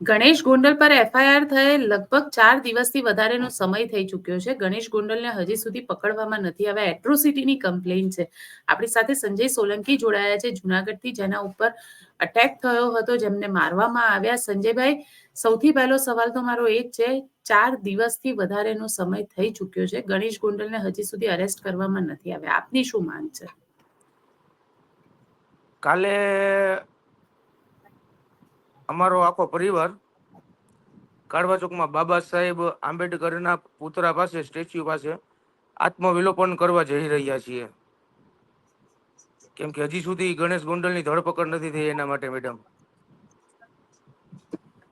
ગણેશ ગોંડલ પર એફઆઈઆર થયે લગભગ ચાર દિવસથી વધારેનો સમય થઈ ચૂક્યો છે. ગણેશ ગોંડલને હજી સુધી પકડવામાં નથી આવ્યા. એટ્રોસિટીની કમ્પ્લેન છે. આપણી સાથે સંજય સોલંકી જોડાયા છે જુનાગઢથી, જેના ઉપર અટેક થયો હતો, જેમને મારવામાં આવ્યા. સંજયભાઈ, સૌથી પહેલો સવાલ તો મારો એ જ છે, ચાર દિવસથી વધારેનો સમય થઈ ચૂક્યો છે. ગણેશ ગોંડલને હજી સુધી અરેસ્ટ કરવામાં નથી આવ્યા. આપની શું માંગ છે? કાલે અમારો આખો પરિવાર કાળવા ચોકમાં બાબા સાહેબ આંબેડકરના પુતળા પાસે સ્ટેચ્યુ પાસે આત્મવિલોપન કરવા જઈ રહ્યા છીએ. કેમ કે હજી સુધી ગણેશ ગોંડલની ધરપકડ નથી થઈ એના માટે મેડમ.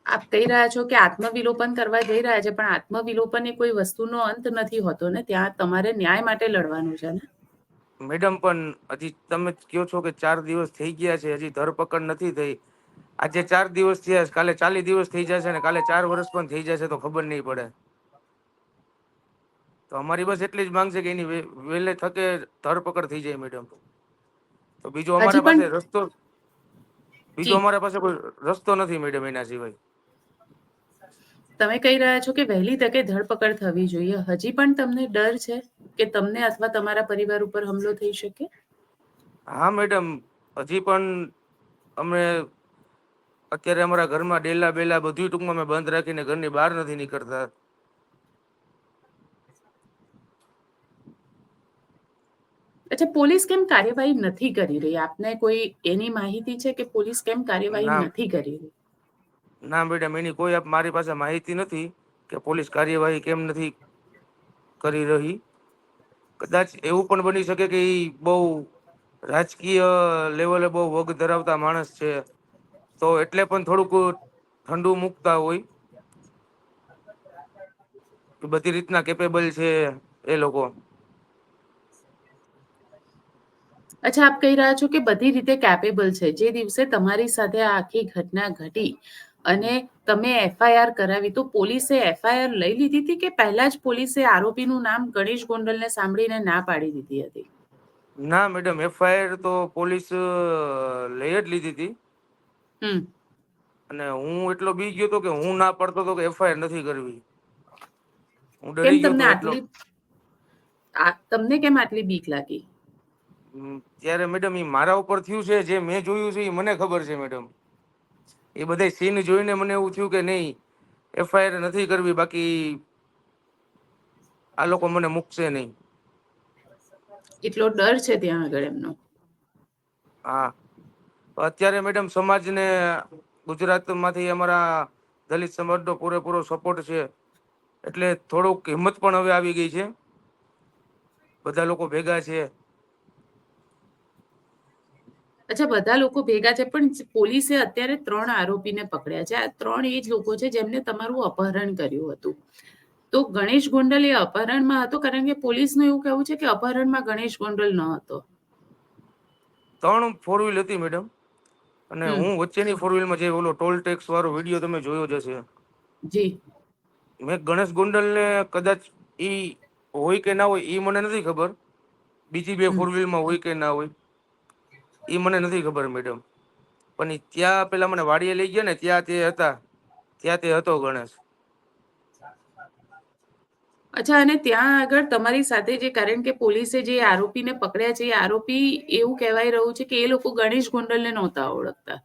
આપ કહી રહ્યા છો કે આત્મવિલોપન કરવા જઈ રહ્યા છે પણ આત્મવિલોપન એ કોઈ વસ્તુનો અંત નથી હોતો ને? ત્યાં તમારે ન્યાય માટે લડવાનું છે ને? મેડમ પણ હજી તમે કહો છો કે ચાર દિવસ થઈ ગયા છે હજી ધરપકડ નથી થઈ. આજે ચાર દિવસ થયા કાલે ચાલીસ દિવસ થઈ જશે ને કાલે ચાર વર્ષ પણ થઈ જશે તો ખબર નહીં પડે. તો અમારી બસ એટલી જ માંગ છે કે એની વેલે થકે ધરપકડ થઈ જાય મેડમ તો બીજો અમારા પાસે રસ્તો બીજો અમારા પાસે કોઈ રસ્તો નથી મેડમ એના સિવાય. તમે કહી રહ્યા છો કે વહેલી તકે ધરપકડ થવી જોઈએ. હજી પણ તમને ડર છે કે તમને અથવા તમારા પરિવાર ઉપર હુમલો થઈ શકે? હા મેડમ હજી પણ અમે અત્યારે અમારા ઘરમાં ડેલા બેલા બધું ટૂંકમાં અમે બંધ રાખીને ઘરની બહાર નથી નીકળતા. અચ્છા પોલીસ કેમ કાર્યવાહી નથી કરી રહી? આપને કોઈ એની માહિતી છે કે પોલીસ કેમ કાર્યવાહી. નથી કરી રહી? ના મેડમ એની કોઈ આપ- મારી પાસે માહિતી નથી કે પોલીસ કાર્યવાહી કેમ નથી કરી રહી. કદાચ એવું પણ બની શકે કે એ બહુ રાજકીય લેવલે બહુ વગ ધરાવતા માણસ છે. તો એટલે પણ થોડુંક ઠંડુ મૂકતા હોય. તો બધી રીતના કેપેબલ છે એ લોકો. અચ્છા આપ કહી રહ્યા છો કે બધી રીતે કેપેબલ છે. જે દિવસે તમારી સાથે આ આખી ઘટના ઘટી અને તમે એફઆઈઆર કરાવી તો પોલીસે એફઆઈઆર લઈ લીધી હતી કે પહેલા જ પોલીસે આરોપીનું નામ ગણેશ ગોંડલને સાંભળીને ના પાડી દીધી હતી? ના મેડમ એફઆઈઆર તો પોલીસ લઈ જ લીધી હતી. હમ. અને હું એટલો બી ગયો તો કે હું ના પડતો તો કે એફઆઈઆર નથી કરવી. હું કેમ ડરી ગયો તમને તો એટલો. આટલી આ- તમને કેમ આટલી બીક લાગી? હમ, ત્યારે મેડમ એ મારા ઉપર થયું છે જે મેં જોયું છે એ મને ખબર છે મેડમ એ બધા સીન જોઈને મને એવું થયું કે નહીં એફઆઈઆર નથી કરવી બાકી આ લોકો મને મૂકશે નહીં. એટલો ડર છે ત્યાં આગળ એમનો? હા. અત્યારે મેડમ સમાજને ગુજરાતમાંથી અમારા દલિત સમાજનો પૂરેપૂરો સપોર્ટ છે. એટલે થોડુંક હિંમત પણ હવે આવી ગઈ છે. બધા લોકો ભેગા છે. અચ્છા બધા લોકો ભેગા છે પણ પોલીસે અત્યારે ત્રણ આરોપીને પકડ્યા છે. આ ત્રણ એ જ લોકો છે જેમને તમારું અપહરણ કર્યું હતું. તો ગણેશ ગોંડલ એ અપહરણમાં હતો કારણ કે પોલીસનું એવું કહેવું છે કે અપહરણમાં ગણેશ ગોંડલ ન હતો. ત્રણ ફોર વ્હીલ હતી મેડમ અને હું વચ્ચેની ફોર વ્હીલમાં જે ઓલો ટોલ ટેક્સ વાળો વીડિયો તમે જોયો જ હશે. જી. મેં ગણેશ ગોંડલને કદાચ ઈ હોય કે ના હોય ઈ મને નથી ખબર. બીજી બે ફોર વ્હીલમાં હોય કે ના હોય ઈ મને નથી ખબર મેડમ પણ ત્યાં પેલા મને વાડીએ લઈ ગયા ને ત્યાં તે હતા. ત્યાં તે હતો ગણેશ. અચ્છા, અને ત્યાં આગળ તમારી સાથે જે, કારણ કે પોલીસે જે આરોપીને પકડ્યા છે, એ આરોપી એવું કહેવાય રહ્યું છે કે એ લોકો ગણેશ ગોંડલને નહોતા ઓળખતા.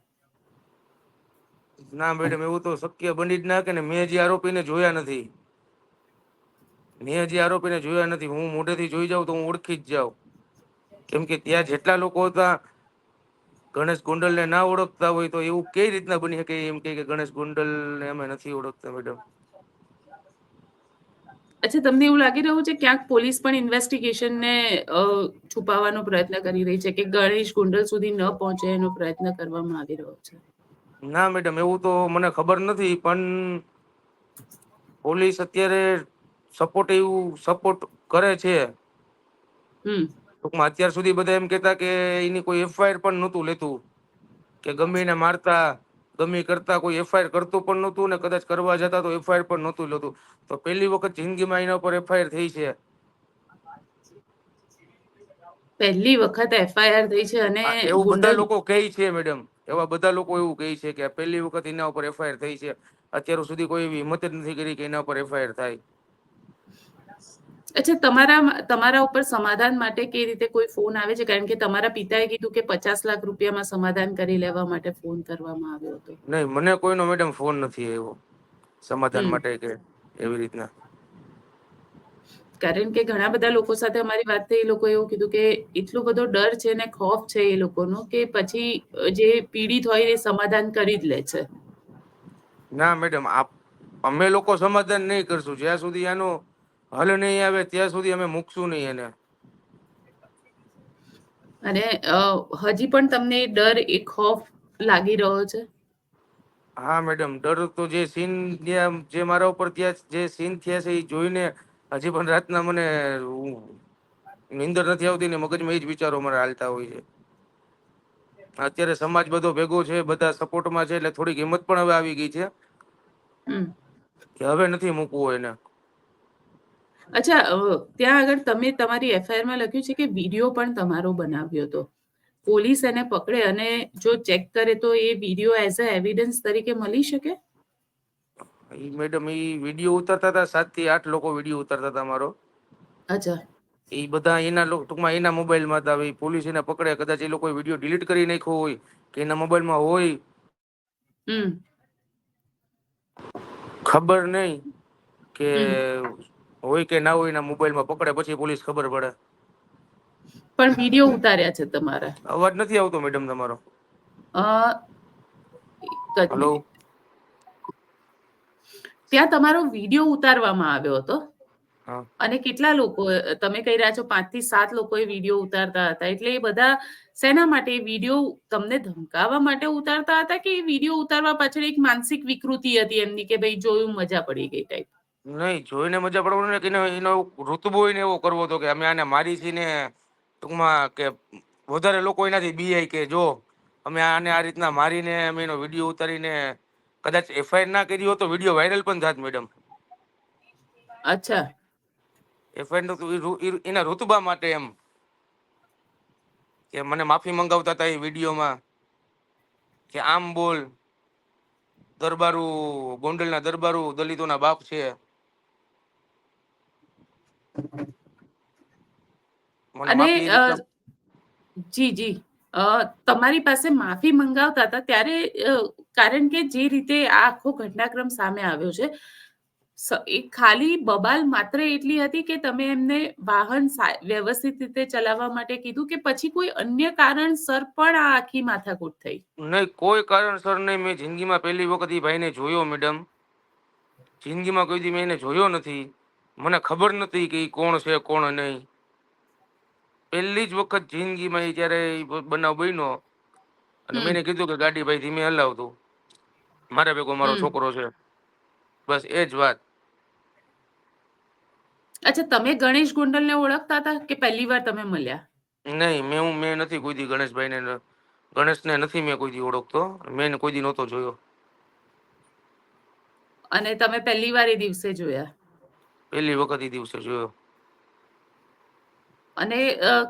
ના મેડમ, એવું તો શક્ય બની જ ના કે મેં જે આરોપીને જોયા નથી. મેં હજી આરોપીને જોયા નથી, હું મોઢેથી જોઈ જાઉં તો હું ઓળખી જ જાઉં. કેમ કે ત્યાં જેટલા લોકો હતા, ગણેશ ગોંડલને ના ઓળખતા હોય તો એવું કઈ રીતના બની શકે એમ કે ગણેશ ગોંડલને અમે નથી ઓળખતા મેડમ. અચ્છા તમને એવું લાગી રહ્યું છે ક્યાંક પોલીસ પણ ઇન્વેસ્ટિગેશનને છુપાવવાનો પ્રયત્ન કરી રહી છે કે ગણેશ ગુંડલ સુધી ન પહોંચે એનો પ્રયત્ન કરવામાં આવી રહ્યો છે? ના મેડમ એવું તો મને ખબર નથી પણ પોલીસ અત્યારે સપોર્ટ એવું સપોર્ટ કરે છે. ટૂંકમાં અત્યાર સુધી બધા એમ કહેતા કે એની કોઈ એફઆઈઆર પણ નહોતું લેતું કે ગમે એને મારતા ગમે કરતા કોઈ એફઆઈઆર કરતું પણ નહોતું ને કદાચ કરવા જતા તો એફઆઈઆર પણ નહોતું લેતું. તો પહેલી વખત જિંદગીમાં એના ઉપર એફઆઈઆર થઈ છે. પહેલી વખત એફઆઈઆર થઈ છે અને એવું બધા લોકો કહે છે મેડમ એવા બધા લોકો એવું કહે છે કે પહેલી વખત એના ઉપર એફઆઈઆર થઈ છે. અત્યાર સુધી કોઈ એવી હિંમત જ નથી કરી કે એના ઉપર એફઆઈઆર થાય. અચ્છા તમારા તમારા ઉપર સમાધાન માટે કઈ રીતે કોઈ ફોન આવે છે? કારણ કે તમારા પિતાએ કીધું કે પચાસ લાખ રૂપિયામાં સમાધાન કરી લેવા માટે ફોન કરવામાં આવ્યો હતો. નહીં મને કોઈનો મેડમ ફોન નથી આવ્યો. સમાધાન માટે કે એવી રીતના. કારણ કે ઘણા બધા લોકો સાથે અમારી વાત થઈ એ લોકો એવું કીધું કે એટલો બધો ડર છે ને ખોફ છે એ લોકોનો કે પછી જે પીડિત હોય એ સમાધાન કરી જ લે છે. ના મેડમ આપ અમે લોકો સમાધાન નહીં કરશું. જ્યાં સુધી આનો હલ નહીં આવે ત્યાં સુધી અમે મૂકશું નહીં એને. અને હજી પણ તમને ડર એ ખોફ લાગી રહ્યો છે? હા મેડમ ડર તો જે સીન જે મારા ઉપર ત્યાં જે સીન થયા છે એ જોઈને હજી પણ રાતના મને નીંદર નથી આવતી ને મગજમાં એ જ વિચારો મારા હાલતા હોય છે. અત્યારે સમાજ બધો ભેગો છે બધા સપોર્ટમાં છે એટલે થોડીક હિંમત પણ હવે આવી ગઈ છે. કે હવે નથી મૂકવું એને. અચ્છા ત્યાં આગળ તમે તમારી એફઆઈઆરમાં લખ્યું છે કે વીડિયો પણ તમારો બનાવ્યો હતો. પોલીસ એને પકડે અને જો ચેક કરે તો એ વીડિયો એઝ અ એવિડન્સ તરીકે મળી શકે? મેડમ એ વીડિયો ઉતારતા હતા સાતથી આઠ લોકો વીડિયો ઉતારતા હતા મારો. અચ્છા. એ બધા એના ટૂંકમાં એના મોબાઈલમાં હતા હવે પોલીસ એને પકડે કદાચ એ લોકો વીડિયો ડિલીટ કરી નાખ્યો હોય કે એના મોબાઈલમાં હોય. ખબર નહીં કે હોય કે ના હોય એના મોબાઈલમાં પકડે પછી પોલીસ ખબર પડે. પણ વીડિયો ઉતાર્યા છે તમારા? અવાજ નથી આવતો મેડમ તમારો. હલો. ત્યાં તમારો વીડિયો ઉતારવામાં આવ્યો હતો. અને કેટલા લોકો તમે કહી રહ્યા છો પાંચથી સાત લોકોએ વીડિયો ઉતારતા હતા એટલે એ બધા શેના માટે વીડિયો તમને ધમકાવવા માટે ઉતારતા હતા કે વીડિયો ઉતારવા પાછળ એક માનસિક વિકૃતિ હતી એમની કે ભાઈ જોયું મજા પડી ગઈ ટાઈપ નહીં જોઈને મજા પડવાનું ને કે એનો એનો ઋતબો એને એવો કરવો હતો કે અમે આને મારી ને ટૂંકમાં કે વધારે લોકો એનાથી બીઆઈ કે જો અમે આને આ રીતના મારીને અમે એનો વીડિયો ઉતારીને કદાચ એફઆઈઆર ના કરી હોત તો વીડિયો વાયરલ પણ થાત મેડમ. અચ્છા. એફઆઈઆર તો એના રુતબા માટે એમ કે મને માફી મંગાવતા હતા એ વિડીયોમાં કે આમ બોલ દરબારું ગોંડલના દરબારું દલિતોના બાપ છે. અને જી જી. તમારી પાસે માફી મંગાવતા હતા ત્યારે કારણ કે જે રીતે આ આખો ઘટનાક્રમ સામે આવ્યો છે ખાલી બબાલ માત્ર એટલી હતી કે તમે એમને વાહન વ્યવસ્થિત રીતે ચલાવવા માટે કીધું કે પછી કોઈ અન્ય કારણસર પણ આ આખી માથાકૂટ થઈ? નહીં કોઈ કારણસર નહીં. મેં જિંદગીમાં પહેલી વખત એ ભાઈને જોયો મેડમ. જિંદગીમાં કોઈ દી મેં એને જોયો નથી. મને ખબર નથી કે એ કોણ છે કોણ નહીં. પહેલી જ વખત જિંદગીમાં એ જ્યારે બનાવ બન્યો અને મેં કીધું કે ગાડી ભાઈ ધીમે હલાવતું. મારા ભેગો મારો છોકરો છે. બસ એ જ વાત. અચ્છા તમે ગણેશ ગોંડલને ઓળખતા હતા કે પહેલી વાર તમે મળ્યા? નહીં મેં હું મેં નથી કોઈ દી ગણેશભાઈને ન- ગણેશને નથી મેં કોઈ દી ઓળખતો. મેં કોઈ દી નહોતો જોયો. અને તમે પહેલી વાર એ દિવસે જોયા? પહેલી વખત એ દિવસે જોયો. અને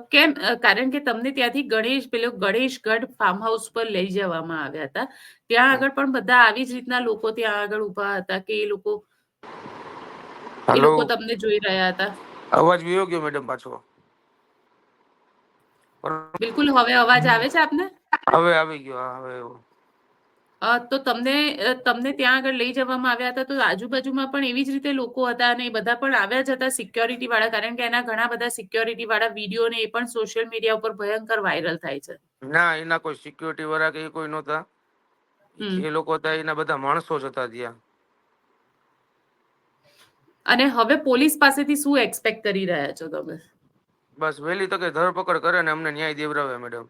કેમ કારણ કે તમને ત્યાંથી ગણેશ પેલો ગણેશગઢ ફાર્મ હાઉસ પર લઈ જવામાં આવ્યા હતા. ત્યાં આગળ પણ બધા આવી જ રીતના લોકો ત્યાં આગળ ઊભા હતા કે એ લોકો એ લોકો તમને જોઈ રહ્યા હતા. અવાજ વિયો ગયો મેડમ પાછો. બિલકુલ હવે અવાજ આવે છે આપને? હવે આવી ગયો હવે તો તમને તમને ત્યાં આગળ લઈ જવામાં આવ્યા હતા તો આજુબાજુમાં પણ એવી જ રીતે લોકો હતા અને એ બધા પણ આવ્યા જ હતા સિક્યોરિટી વાળા કારણ કે એના ઘણા બધા સિક્યોરિટી વાળા વીડિયો ને એ પણ સોશિયલ મીડિયા ઉપર ભયંકર વાયરલ થાય છે. ના એના કોઈ સિક્યોરિટી વાળા કે એ કોઈ નહોતા. એ લોકો હતા એના બધા માણસો જ હતા ત્યાં. અને હવે પોલીસ પાસેથી શું એક્સપેક્ટ કરી રહ્યા છો તમે? બસ વહેલી તકે ધરપકડ કરે ને અમને ન્યાય દેવરાવે મેડમ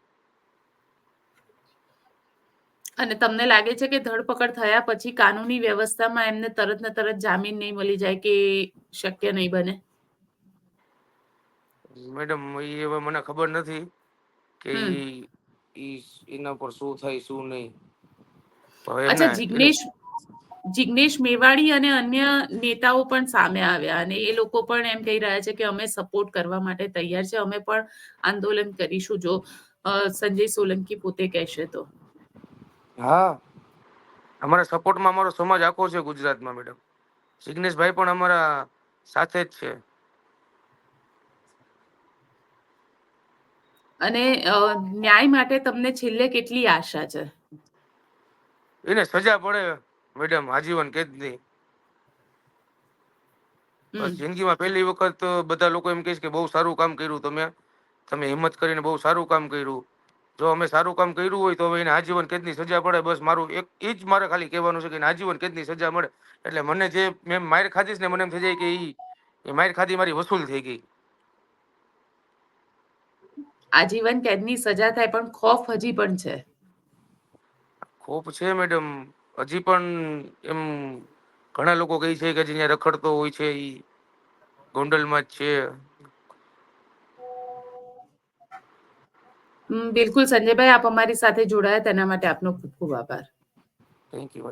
અને તમને લાગે છે કે ધરપકડ થયા પછી કાનૂની વ્યવસ્થામાં એમને તરત ને તરત જામીન નહીં મળી જાય કે શક્ય નહીં બને? મેડમ એ હવે મને ખબર નથી કે એના પર શું થાય શું નહીં. અચ્છા જિગ્નેશ જિગ્નેશ મેવાડી અને અન્ય નેતાઓ પણ સામે આવ્યા અને એ લોકો પણ એમ કહી રહ્યા છે કે અમે સપોર્ટ કરવા માટે તૈયાર છે. અમે પણ આંદોલન કરીશું. જો સંજય સોલંકી પોતે કહેશે તો. હા. અમારા સપોર્ટમાં અમારો સમાજ આખો છે ગુજરાતમાં મેડમ. જિગ્નેશભાઈ પણ અમારા સાથે જ છે. અને ન્યાય માટે તમને છેલ્લે કેટલી આશા છે? એને સજા પડે મેડમ આજીવન કેદની. જિંદગીમાં પહેલી વખત બધા લોકો એમ કહેશે કે બહુ સારું કામ કર્યું તમે. તમે હિંમત કરીને બહુ સારું કામ કર્યું. જો અમે સારું કામ કર્યું હોય તો હવે એને આજીવન કેદની સજા પડે. બસ મારું એક એ જ મારે ખાલી કહેવાનું છે કે એને આજીવન કેદની સજા મળે. એટલે મને જે મેં માર ખાધીશ ને મને એમ થઈ જાય કે એ માર ખાધી મારી વસૂલ થઈ ગઈ. આજીવન કેદની સજા થાય પણ ખોફ હજી પણ છે. ખોફ છે મેડમ. હજી પણ એમ ઘણા લોકો કહે છે કે જે રખડતો હોય છે ઈ. ગોંડલમાં જ છે. બિલકુલ સંજયભાઈ આપ અમારી સાથે જોડાયા તેના માટે આપનો ખૂબ ખૂબ આભાર. Thank you